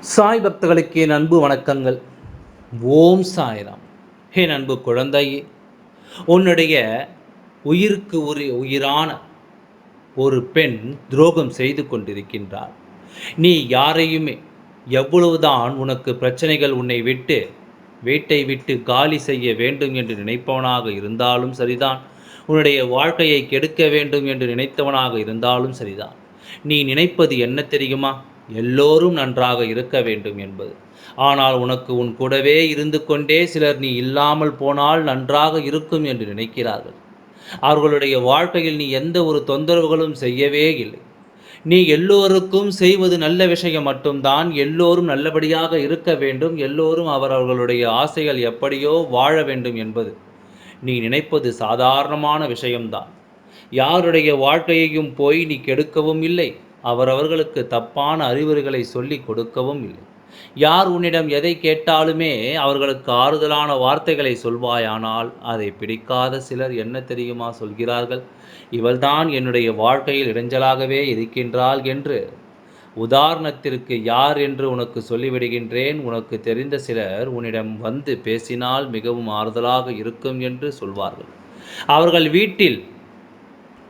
சாய் பக்தர்களுக்கு என் அன்பு வணக்கங்கள். ஓம் சாய்ராம். என் அன்பு குழந்தையே உன்னுடைய உயிருக்கு ஒரு உயிரான ஒரு பெண் துரோகம் செய்து கொண்டிருக்கின்றார். நீ யாரையுமே எவ்வளவுதான் உனக்கு பிரச்சனைகள் உன்னை விட்டு வீட்டை விட்டு காலி செய்ய வேண்டும் என்று நினைப்பவனாக இருந்தாலும் சரிதான். உன்னுடைய வாழ்க்கையை கெடுக்க வேண்டும் என்று நினைத்தவனாக இருந்தாலும் சரிதான். நீ நினைப்பது என்ன தெரியுமா? எல்லோரும் நன்றாக இருக்க வேண்டும் என்பது. ஆனால் உனக்கு உன் கூடவே இருந்து கொண்டே சிலர் நீ இல்லாமல் போனால் நன்றாக இருக்கும் என்று நினைக்கிறார்கள். அவர்களுடைய வாழ்க்கையில் நீ எந்த ஒரு தொந்தரவுகளும் செய்யவே இல்லை. நீ எல்லோருக்கும் செய்வது நல்ல விஷயம் மட்டும்தான். எல்லோரும் நல்லபடியாக இருக்க வேண்டும். எல்லோரும் அவரவர்களுடைய ஆசைகள் எப்படியோ வாழ வேண்டும் என்பது. நீ நினைப்பது சாதாரணமான விஷயம்தான். யாருடைய வாழ்க்கையையும் போய் நீ கெடுக்கவும் இல்லை. அவரவர்களுக்கு தப்பான அறிவுரைகளை சொல்லிக் கொடுக்கவும் இல்லை. யார் உன்னிடம் எதை கேட்டாலுமே அவர்களுக்கு ஆறுதலான வார்த்தைகளை சொல்வாயானால் அதை பிடிக்காத சிலர் என்ன தெரியுமா சொல்கிறார்கள்? இவள்தான் என்னுடைய வாழ்க்கையில் இடைஞ்சலாகவே இருக்கின்றாள் என்று. உதாரணத்திற்கு யார் என்று உனக்கு சொல்லிவிடுகின்றேன். உனக்கு தெரிந்த சிலர் உன்னிடம் வந்து பேசினால் மிகவும் ஆறுதலாக இருக்கும் என்று சொல்வார்கள். அவர்கள் வீட்டில்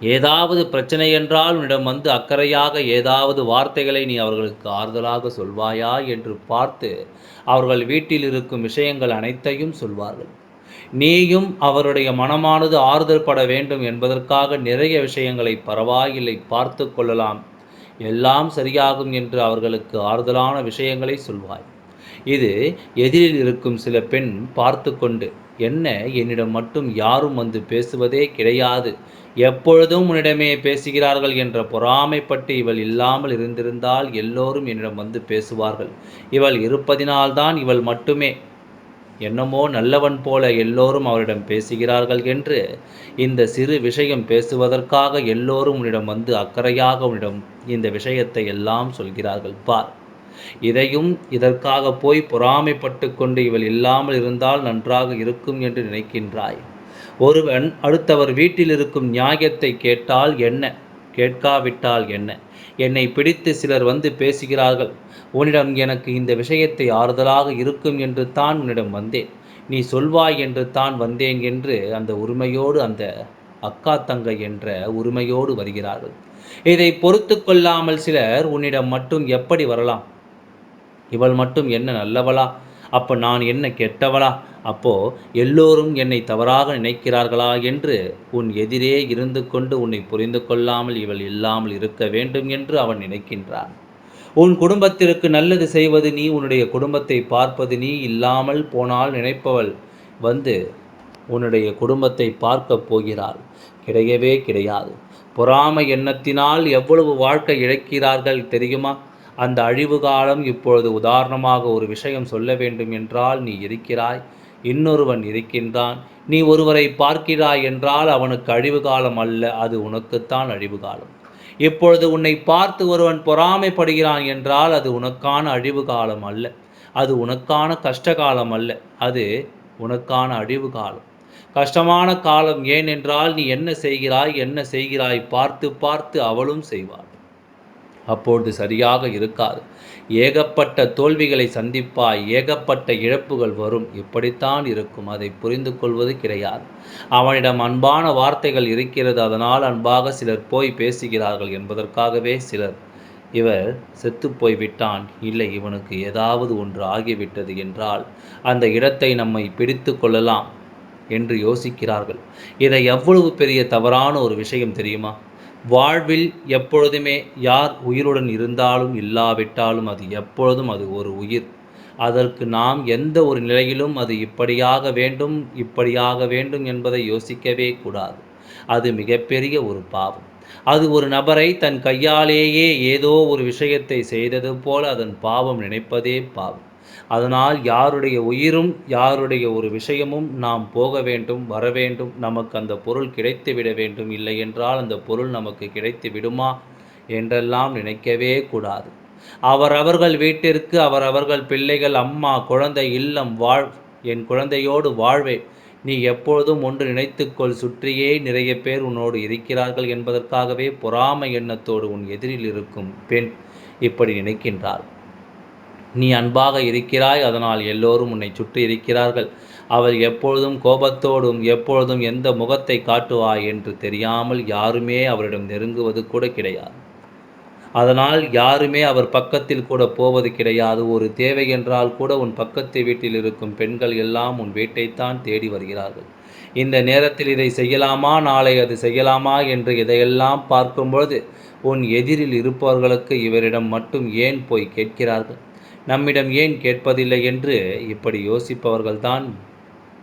ஏதாவது பிரச்சனை என்றால் உன்னிடம் வந்து அக்கறையாக ஏதாவது வார்த்தைகளை நீ அவர்களுக்கு ஆறுதலாக சொல்வாயா என்று பார்த்து அவர்கள் வீட்டில் இருக்கும் விஷயங்கள் அனைத்தையும் சொல்வார்கள். நீயும் அவருடைய மனமானது ஆறுதல் பட வேண்டும் என்பதற்காக நிறைய விஷயங்களை பரவாயில்லை பார்த்து கொள்ளலாம். எல்லாம் சரியாகும் என்று அவர்களுக்கு ஆறுதலான விஷயங்களை சொல்வாய். இது எதிரில் இருக்கும் சில பெண் பார்த்து கொண்டு என்ன? என்னிடம் மட்டும் யாரும் வந்து பேசுவதே கிடையாது. எப்பொழுதும் உன்னிடமே பேசுகிறார்கள் என்ற பொறாமைப்பட்டு இவள் இல்லாமல் இருந்திருந்தால் எல்லோரும் என்னிடம் வந்து பேசுவார்கள். இவள் இருப்பதினால்தான் இவள் மட்டுமே. என்னமோ நல்லவன் போல எல்லோரும் அவரிடம் பேசுகிறார்கள் என்று இந்த சிறு விஷயம் பேசுவதற்காக எல்லோரும் உன்னிடம் வந்து அக்கறையாக உன்னிடம் இந்த விஷயத்தை எல்லாம் சொல்கிறார்கள். பார். இதையும் இதற்காக போய் பொறாமைப்பட்டு கொண்டு இவள் இல்லாமல் இருந்தால் நன்றாக இருக்கும் என்று நினைக்கின்றாய். ஒருவன் அடுத்தவர் வீட்டில் இருக்கும் நியாயத்தை கேட்டால் என்ன? கேட்காவிட்டால் என்ன? என்னை பிடித்து சிலர் வந்து பேசுகிறார்கள். உன்னிடம் எனக்கு இந்த விஷயத்தை ஆறுதலாக இருக்கும் என்று தான் உன்னிடம் வந்தேன். நீ சொல்வாய் என்று தான் வந்தேன் என்று அந்த உரிமையோடு அந்த அக்கா தங்கை என்ற உரிமையோடு வருகிறார்கள். இதை பொறுத்து கொள்ளாமல் சிலர் உன்னிடம் மட்டும் எப்படி வரலாம்? இவள் மட்டும் என்ன நல்லவளா? அப்போ நான் என்ன கெட்டவளா? அப்போ எல்லோரும் என்னை தவறாக நினைக்கிறார்களா என்று உன் எதிரே இருந்து கொண்டு உன்னை புரிந்து கொள்ளாமல் இவள் இல்லாமல் இருக்க வேண்டும் என்று அவன் நினைக்கின்றான். உன் குடும்பத்திற்கு நல்லது செய்வது நீ உன்னுடைய குடும்பத்தை பார்ப்பது நீ இல்லாமல் போனால் நினைப்பவள் வந்து உன்னுடைய குடும்பத்தை பார்க்க போகிறாள். கிடையவே கிடையாது. பொறாமை எண்ணத்தினால் எவ்வளவு வாழ்க்கை இழக்கிறார்கள் தெரியுமா? அந்த அழிவு காலம் இப்பொழுது உதாரணமாக ஒரு விஷயம் சொல்ல வேண்டும் என்றால் நீ இருக்கிறாய் இன்னொருவன் இருக்கின்றான். நீ ஒருவரை பார்க்கிறாய் என்றால் அவனுக்கு அழிவு காலம் அல்ல அது உனக்குத்தான் அழிவு காலம். இப்பொழுது உன்னை பார்த்து ஒருவன் பொறாமைப்படுகிறான் என்றால் அது உனக்கான அழிவு காலம் அல்ல. அது உனக்கான கஷ்ட காலம் அல்ல அது உனக்கான அழிவு காலம். கஷ்டமான காலம் ஏனென்றால் நீ என்ன செய்கிறாய் என்ன செய்கிறாய்? பார்த்து பார்த்து அவளும் செய்வாள். அப்பொழுது சரியாக இருக்காது. ஏகப்பட்ட தோல்விகளை சந்திப்பாய் ஏகப்பட்ட இழப்புகள் வரும். இப்படித்தான் இருக்கும். அதை புரிந்து கொள்வது கிடையாது. அவனிடம் அன்பான வார்த்தைகள் இருக்கிறது. அதனால் அன்பாக சிலர் போய் பேசுகிறார்கள் என்பதற்காகவே சிலர். இவர் செத்துப்போய் விட்டான் இல்லை இவனுக்கு ஏதாவது ஒன்று ஆகிவிட்டது என்றால் அந்த இடத்தை நம்மை பிடித்து கொள்ளலாம் என்று யோசிக்கிறார்கள். இதை எவ்வளவு பெரிய தவறான ஒரு விஷயம் தெரியுமா? வாழ்வில் எப்பொழுதுமே யார் உயிருடன் இருந்தாலும் இல்லாவிட்டாலும் அது எப்பொழுதும் அது ஒரு உயிர். அதற்கு நாம் எந்த ஒரு நிலையிலும் அது இப்படியாக வேண்டும் இப்படியாக வேண்டும் என்பதை யோசிக்கவே கூடாது. அது மிகப்பெரிய ஒரு பாவம். அது ஒரு நபரை தன் கையாலேயே ஏதோ ஒரு விஷயத்தை செய்தது போல அதன் பாவம் நினைப்பதே பாவம். அதனால் யாருடைய உயிரும் யாருடைய ஒரு விஷயமும் நாம் போக வேண்டும் வர வேண்டும் நமக்கு அந்த பொருள் கிடைத்து விட வேண்டும் இல்லை என்றால் அந்த பொருள் நமக்கு கிடைத்து விடுமா என்றெல்லாம் நினைக்கவே கூடாது. அவரவர்கள் வீட்டிற்கு அவரவர்கள் பிள்ளைகள் அம்மா குழந்தை இல்லம் வாழ் என் குழந்தையோடு வாழ்வே. நீ எப்பொழுதும் ஒன்று நினைத்துக்கொள் சுற்றியே நிறைய பேர் உன்னோடு இருக்கிறார்கள் என்பதற்காகவே பொறாமை எண்ணத்தோடு உன் எதிரில் இருக்கும் பெண் இப்படி நினைக்கின்றாள். நீ அன்பாக இருக்கிறாய் அதனால் எல்லோரும் உன்னை சுற்றி இருக்கிறார்கள். அவள் எப்பொழுதும் கோபத்தோடும் எப்பொழுதும் எந்த முகத்தை காட்டுவாய் என்று தெரியாமல் யாருமே அவரிடம் நெருங்குவது கூட கிடையாது. அதனால் யாருமே அவர் பக்கத்தில் கூட போவது கிடையாது. ஒரு தேவை என்றால் கூட உன் பக்கத்து வீட்டில் இருக்கும் பெண்கள் எல்லாம் உன் வீட்டைத்தான் தேடி வருகிறார்கள். இந்த நேரத்தில் இதை செய்யலாமா? நாளை அது செய்யலாமா? என்று இதையெல்லாம் பார்க்கும்பொழுது உன் எதிரில் இருப்பவர்களுக்கு இவரிடம் மட்டும் ஏன் போய் கேட்கிறார்கள்? நம்மிடம் ஏன் கேட்பதில்லை என்று இப்படி யோசிப்பவர்கள்தான்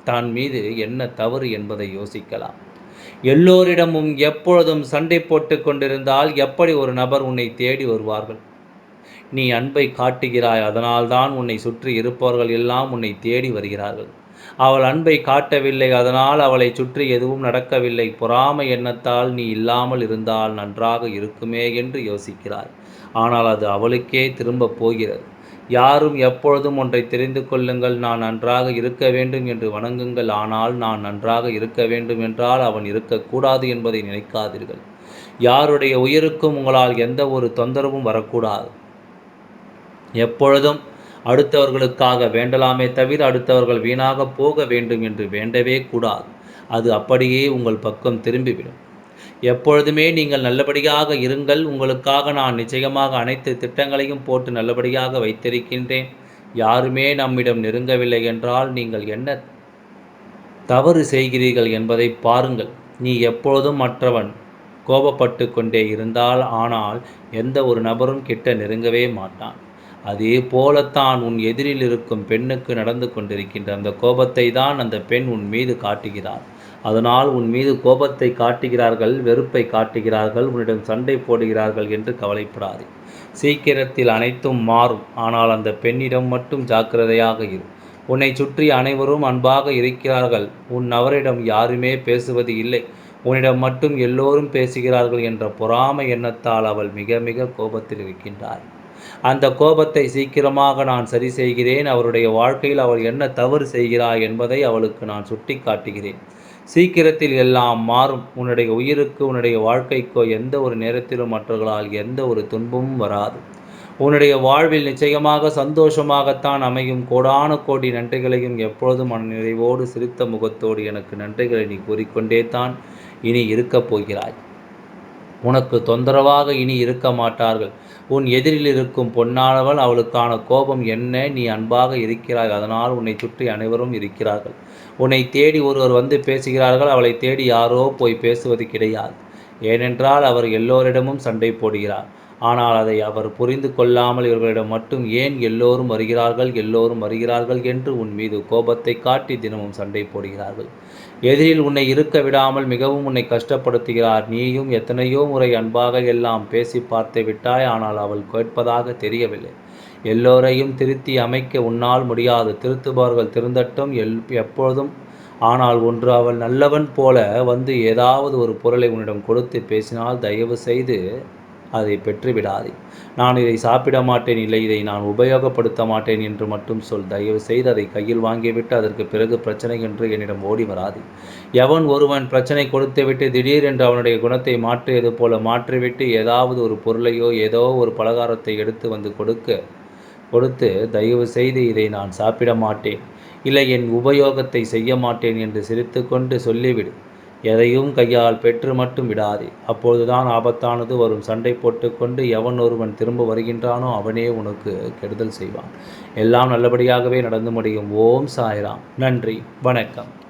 தான் மீது என்ன தவறு என்பதை யோசிக்கலாம். எல்லோரிடமும் எப்பொழுதும் சண்டை போட்டு கொண்டிருந்தால் எப்படி ஒரு நபர் உன்னை தேடி வருவார்கள்? நீ அன்பை காட்டுகிறாய் அதனால்தான் உன்னை சுற்றி இருப்பவர்கள் எல்லாம் உன்னை தேடி வருகிறார்கள். அவள் அன்பை காட்டவில்லை அதனால் அவளை சுற்றி எதுவும் நடக்கவில்லை. பொறாமை எண்ணத்தால் நீ இல்லாமல் இருந்தால் நன்றாக இருக்குமே என்று யோசிக்கிறாய். ஆனால் அது அவளுக்கே திரும்பப் போகிறது. யாரும் எப்பொழுதும் ஒன்றை தெரிந்து கொள்ளுங்கள் நான் நன்றாக இருக்க வேண்டும் என்று வணங்குங்கள் ஆனால் நான் நன்றாக இருக்க வேண்டும் என்றால் அவன் இருக்கக்கூடாது என்பதை நினைக்காதீர்கள். யாருடைய உயிருக்கும் உங்களால் எந்த ஒரு தொந்தரவும் வரக்கூடாது. எப்பொழுதும் அடுத்தவர்களுக்காக வேண்டலாமே தவிர அடுத்தவர்கள் வீணாக போக வேண்டும் என்று வேண்டவே கூடாது. அது அப்படியே உங்கள் பக்கம் திரும்பிவிடும். எப்பொழுதுமே நீங்கள் நல்லபடியாக இருங்கள். உங்களுக்காக நான் நிச்சயமாக அனைத்து திட்டங்களையும் போட்டு நல்லபடியாக வைத்திருக்கின்றேன். யாருமே நம்மிடம் நெருங்கவில்லை என்றால் நீங்கள் என்ன தவறு செய்கிறீர்கள் என்பதை பாருங்கள். நீ எப்பொழுதும் மற்றவன் கோபப்பட்டு கொண்டே இருந்தால் ஆனால் எந்த ஒரு நபரும் கிட்ட நெருங்கவே மாட்டான். அதே போலத்தான் உன் எதிரில் இருக்கும் பெண்ணுக்கு நடந்து கொண்டிருக்கின்ற அந்த கோபத்தை தான் அந்த பெண் உன் மீது காட்டுகிறார் அதனால் உன் மீது கோபத்தை காட்டுகிறார்கள் வெறுப்பை காட்டுகிறார்கள் உன்னிடம் சண்டை போடுகிறார்கள் என்று கவலைப்படாது. சீக்கிரத்தில் அனைத்தும் மாறும். ஆனால் அந்த பெண்ணிடம் மட்டும் ஜாக்கிரதையாக இரு. உன்னை சுற்றி அனைவரும் அன்பாக இருக்கிறார்கள். உன் அவரிடம் யாருமே பேசுவது இல்லை. உன்னிடம் மட்டும் எல்லோரும் பேசுகிறார்கள் என்ற பொறாமை எண்ணத்தால் அவள் மிக மிக கோபத்தில் இருக்கின்றாள். அந்த கோபத்தை சீக்கிரமாக நான் சரி செய்கிறேன். அவருடைய வாழ்க்கையில் அவள் என்ன தவறு செய்கிறாய் என்பதை அவளுக்கு நான் சுட்டி காட்டுகிறேன் சீக்கிரத்தில் எல்லாம் மாறும். உன்னுடைய உயிருக்கு உன்னுடைய வாழ்க்கைக்கோ எந்த ஒரு நேரத்திலும் மற்றவர்களால் எந்த ஒரு துன்பமும் வராது. உன்னுடைய வாழ்வில் நிச்சயமாக சந்தோஷமாகத்தான் அமையும். கோடான கோடி நன்றிகளையும் எப்பொழுதும் மனநிறைவோடு சிரித்த முகத்தோடு எனக்கு நன்றிகளை நீ கூறிக்கொண்டே தான் இனி இருக்கப் போகிறாய். உனக்கு தொந்தரவாக இனி இருக்க மாட்டார்கள். உன் எதிரில் இருக்கும் பொன்னானவள் அவளுக்கான கோபம் என்ன? நீ அன்பாக இருக்கிறாய் அதனால் உன்னை சுற்றி அனைவரும் இருக்கிறார்கள். உன்னை தேடி ஒருவர் வந்து பேசுகிறார்கள் அவளை தேடி யாரோ போய் பேசுவது கிடையாது. ஏனென்றால் அவர் எல்லோரிடமும் சண்டை போடுகிறார். ஆனால் அதை அவர் புரிந்து கொள்ளாமல் இவர்களிடம் மட்டும் ஏன் எல்லோரும் வருகிறார்கள் எல்லோரும் வருகிறார்கள் என்று உன் மீது கோபத்தை காட்டி தினமும் சண்டை போடுகிறார்கள். எதிரில் உன்னை இருக்க விடாமல் மிகவும் உன்னை கஷ்டப்படுத்துகிறார். நீயும் எத்தனையோ முறை அன்பாக எல்லாம் பேசி பார்த்து விட்டாய் ஆனால் அவள் கேட்பதாக தெரியவில்லை. எல்லோரையும் திருத்தி அமைக்க உன்னால் முடியாது. திருத்துபவர்கள் திருந்தட்டும் எல் எப்பொழுதும். ஆனால் ஒன்று அவள் நல்லவன் போல வந்து ஏதாவது ஒரு பொருளை உன்னிடம் கொடுத்து பேசினால் தயவு செய்து அதை பெற்றுவிடாதே. நான் இதை சாப்பிட மாட்டேன் இல்லை இதை நான் உபயோகப்படுத்த மாட்டேன் என்று மட்டும் சொல். தயவு செய்து அதை கையில் வாங்கிவிட்டு அதற்கு பிறகு பிரச்சனை என்று என்னிடம் ஓடி வராது. எவன் ஒருவன் பிரச்சனை கொடுத்துவிட்டு திடீரென்று அவனுடைய குணத்தை மாற்றியது போல மாற்றிவிட்டு ஏதாவது ஒரு பொருளையோ ஏதோ ஒரு பலகாரத்தை எடுத்து வந்து கொடுக்க கொடுத்து தயவு செய்து இதை நான் சாப்பிட மாட்டேன் இல்லை என் உபயோகத்தை செய்ய மாட்டேன் என்று சிரித்துக்கொண்டு சொல்லிவிடு. எதையும் கையால் பெற்று மட்டும் விடாதே. அப்பொழுதுதான் ஆபத்தானது வரும். சண்டை போட்டுக்கொண்டு எவன் ஒருவன் திரும்ப வருகின்றானோ அவனே உனக்கு கெடுதல் செய்வான். எல்லாம் நல்லபடியாகவே நடந்து முடியும். ஓம் சாய்ராம். நன்றி. வணக்கம்.